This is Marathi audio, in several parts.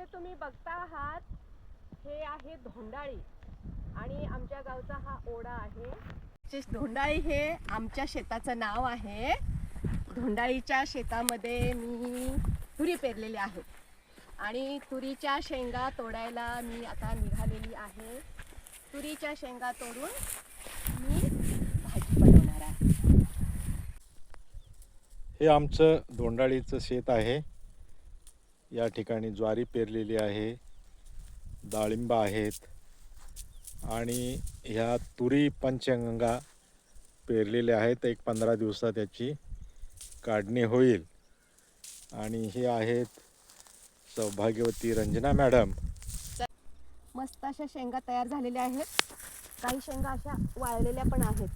जे तुम्ही बघता आहात हे आहे धोंडाळी. आणि आमच्या गावचा हा ओढा आहे. धोंडाळी हे आमच्या शेताचं नाव आहे. धोंडाळीच्या शेतामध्ये मी तुरी पेरलेली आहे. आणि तुरीच्या शेंगा तोडायला मी आता निघालेली आहे. तुरीच्या शेंगा तोडून मी भाजी बनवणार आहे. हे आमचं दोंडाळीचं शेत आहे. या ठिकाणी ज्वारी पेरलेली आहे डाळिंब आहेत आणि ह्या तुरी पंचगंगा पेरलेल्या आहेत. एक पंधरा दिवसात याची काढणी होईल. आणि हे आहेत सौभाग्यवती रंजना मॅडम. मस्त अशा शेंगा तयार झालेल्या आहेत. काही शेंगा अशा वाळलेल्या पण आहेत.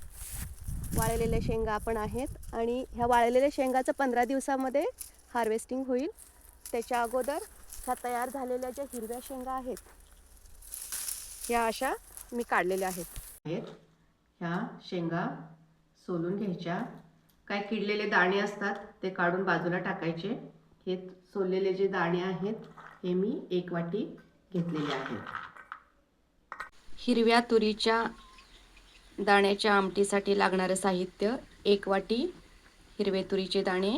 वाळलेल्या शेंगा पण आहेत आणि ह्या वाळलेल्या शेंगाचं पंधरा दिवसामध्ये हार्वेस्टिंग होईल. त्याच्या अगोदर ह्या तयार झालेल्या ज्या हिरव्या शेंगा आहेत ह्या अशा मी काढलेल्या आहेत. आहेत. ह्या शेंगा सोलून घ्यायच्या. काय किडलेले दाणे असतात ते काढून बाजूला टाकायचे. हे सोललेले जे दाणे आहेत हे मी एक वाटी घेतलेले आहेत. हिरव्या तुरीच्या दाण्याच्या आमटीसाठी लागणारं साहित्य एक वाटी हिरवे तुरीचे दाणे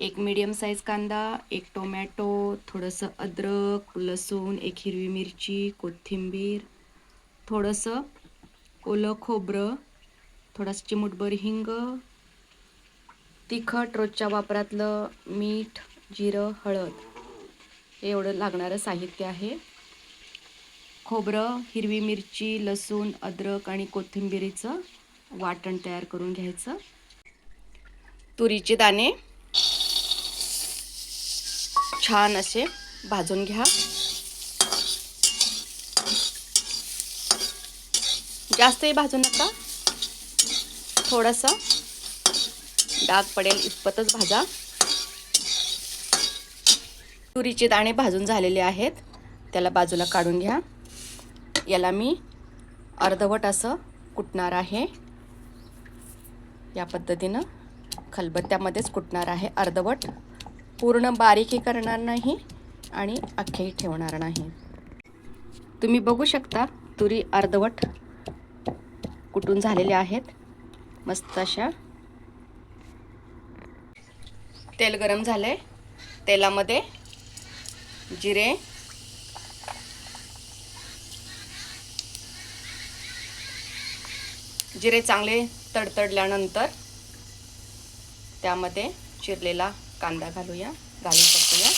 एक मीडियम साईज कांदा एक टोमॅटो थोडंसं अद्रक लसूण एक हिरवी मिरची कोथिंबीर थोडंसं ओलं खोबरं थोडासा चिमुटभर हिंग तिखट रोजच्या वापरातलं मीठ जिरं हळद. हे एवढं लागणारं साहित्य आहे. खोबरं हिरवी मिरची लसूण अद्रक आणि कोथिंबिरीचं वाटण तयार करून घ्यायचं. तुरीचे दाणे. छान असे भाजून घ्या. जास्तही भाजू नका. थोडासा डाग पडेल इतपतच भाजा. तुरीचे दाणे भाजून झालेले आहेत. त्याला बाजूला काढून घ्या. याला मी अर्धवट असं कुटणार आहे. या पद्धतीनं खलबत्त्यामध्येच कुटणार आहे अर्धवट. पूर्ण बारीकही करणार नाही आणि अख्खेही ठेवणार नाही. तुम्ही बघू शकता तुरी अर्धवट कुटून झालेल्या आहेत. मस्त अशा. तेल गरम झाले तेलामध्ये जिरे. जिरे चांगले तडतडल्यानंतर त्यामध्ये चिरलेला कांदा घालूया घालून टाकूया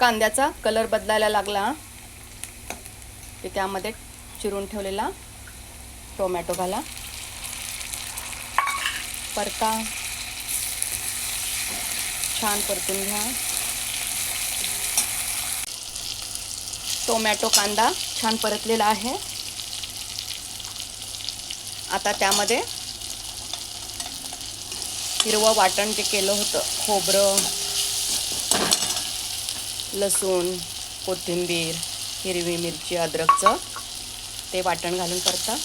कांद्याचा कलर बदलायला लागला. की त्यामध्ये चिरून ठेवलेला टोमॅटो घाला. परता छान परतून घ्या. टोमॅटो कांदा छान परतलेला आहे. आता त्यामध्ये हिरवं वाटण जे केलं होतं खोबरं लसूण कोथिंबीर हिरवी मिरची अद्रकचं ते वाटण घालून करता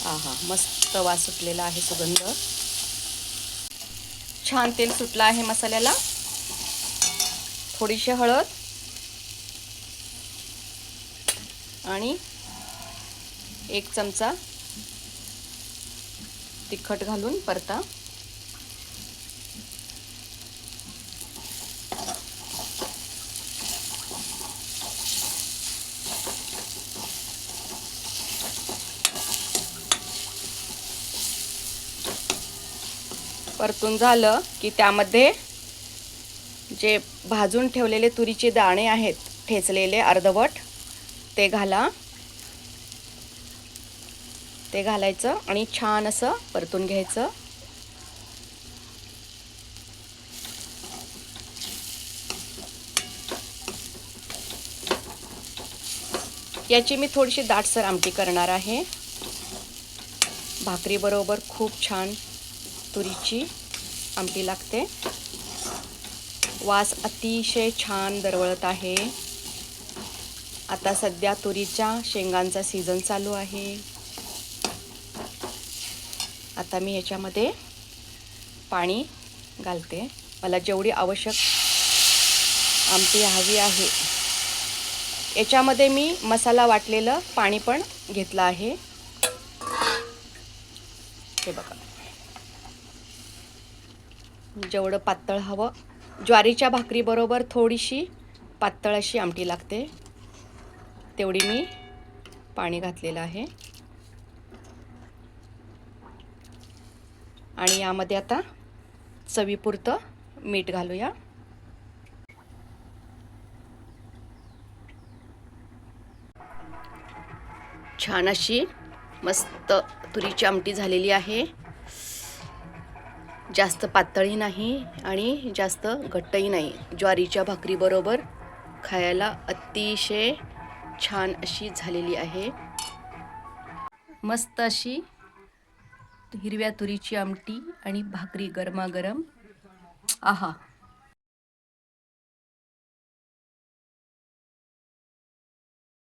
हा हा मस्त वास सुटलेला आहे सुगंध. छान तेल सुटलं आहे मसाल्याला. थोडीशी हळद. आणि एक चमचा तिखट घालून परता. परतून झालं की त्यामध्ये जे भाजून ठेवलेले तुरीचे दाणे आहेत ठेचलेले अर्धवट ते घाला. ते घालायचं आणि छान असं परतून घ्यायचं. याची मी थोडीशी दाटसर आमटी करणार आहे. भाकरीबरोबर खूप छान तुरीची आमटी लागते. वास अतिशय छान दरवळत आहे. आता सध्या तुरीच्या शेंगांचा सीझन चालू आहे. आता मी याच्यामध्ये पाणी घालते. मला जेवढी आवश्यक आमटी हवी आहे. याच्यामध्ये मी मसाला वाटलेलं पाणी पण घेतलं आहे. हे बघा. जेवढं पातळ हवं. ज्वारीच्या भाकरीबरोबर थोडीशी पातळ अशी आमटी लागते. तेवढी मी पाणी घातलेलं आहे. आणि यामध्ये आता चवीपुरतं मीठ घालूया. छान अशी मस्त तुरीची आमटी झालेली आहे. जास्त पातळही नाही आणि जास्त घट्टही नाही. ज्वारीच्या भाकरीबरोबर खायला अतिशय छान अशी झालेली आहे. मस्त अशी हिरव्या तुरीची आमटी आणि भाकरी गरमागरम. आहा.